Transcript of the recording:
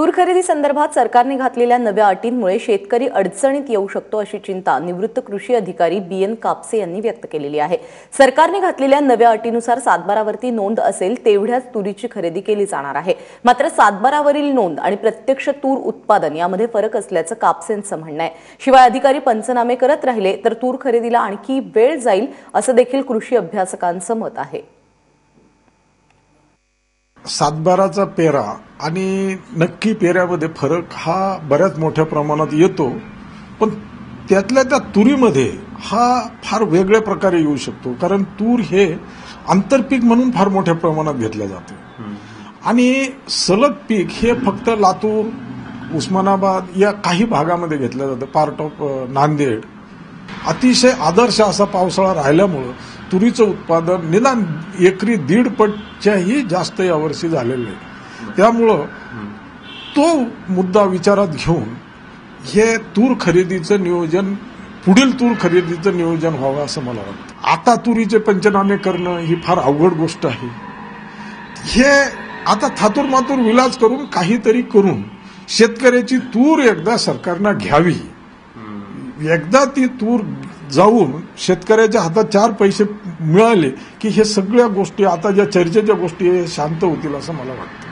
तूर खरेदी संदर्भात सरकारने घातलेल्या नव्या अटींमुळे शेतकरी अडचणीत येऊ शकतो अशी चिंता निवृत्त कृषी अधिकारी बी एन कापसे यांनी व्यक्त केलेली आहे. सरकारने घातलेल्या नव्या अटीनुसार सातबारावरती नोंद असेल तेवढ्याच तुरीची खरेदी केली जाणार आहे. मात्र सातबारावरील नोंद आणि प्रत्यक्ष तूर उत्पादन यामध्ये फरक असल्याचं कापसेंचं म्हणणं आहे. शिवाय अधिकारी पंचनामे करत राहिले तर तूर खरेदीला आणखी वेळ जाईल असं देखील कृषी अभ्यासकांचं मत आहे. सातबाराचा पेरा आणि नक्की पेऱ्यामध्ये फरक हा बऱ्याच मोठ्या प्रमाणात येतो. पण त्यातल्या त्या तुरीमध्ये हा फार वेगळ्या प्रकारे येऊ शकतो. कारण तूर हे आंतरपीक म्हणून फार मोठ्या प्रमाणात घेतल्या जाते. आणि सलग पीक हे फक्त लातूर उस्मानाबाद या काही भागामध्ये घेतलं जातं. Part of Nanded. अतिशय आदर्श असा पावसाळा राहिल्यामुळं तुरीचं उत्पादन निदान एकरी दीड पटच्याही जास्त यावर्षी झालेलं आहे. त्यामुळं तो मुद्दा विचारात घेऊन हे तूर खरेदीचं नियोजन पुढील तूर खरेदीचं नियोजन व्हावं असं मला वाटतं. आता तुरीचे पंचनामे करणं ही फार अवघड गोष्ट आहे. हे आता थातूर मातूर विलाज करून काहीतरी करून शेतकऱ्याची तूर एकदा सरकारनं घ्यावी. एकदा ती तूर जाऊन शेतकऱ्याच्या हातात चार पैसे मिळाले की हे सगळ्या गोष्टी आता ज्या चर्चेच्या गोष्टी हे शांत होतील असं मला वाटतं.